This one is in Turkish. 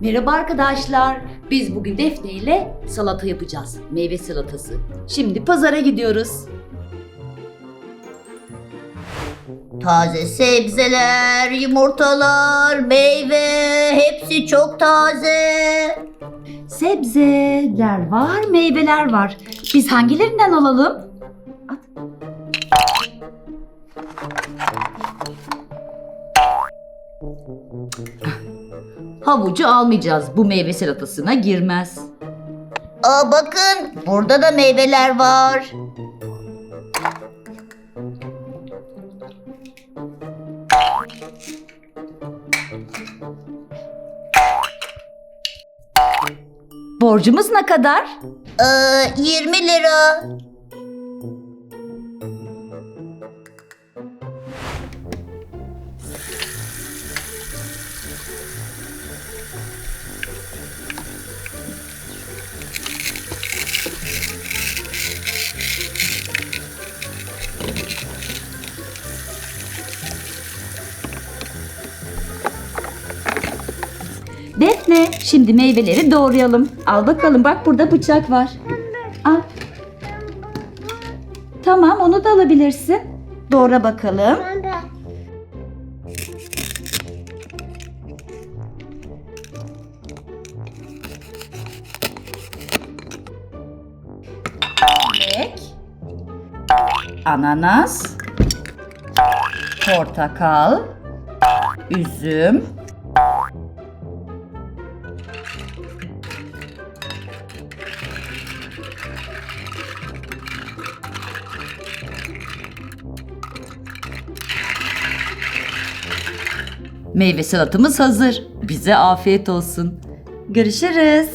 Merhaba arkadaşlar. Biz bugün Defne ile salata yapacağız. Meyve salatası. Şimdi pazara gidiyoruz. Taze sebzeler, yumurtalar, meyve hepsi çok taze. Sebzeler var, meyveler var. Biz hangilerinden alalım? Havucu almayacağız. Bu meyve salatasına girmez. Aa bakın burada da meyveler var. Borcumuz ne kadar? Ee, 20 lira. Defne, şimdi meyveleri doğrayalım. Al bakalım bak burada bıçak var. Al. Tamam onu da alabilirsin. Doğra bakalım. Çilek. Ananas. Portakal. Üzüm. Meyve salatamız hazır. Bize afiyet olsun. Görüşürüz.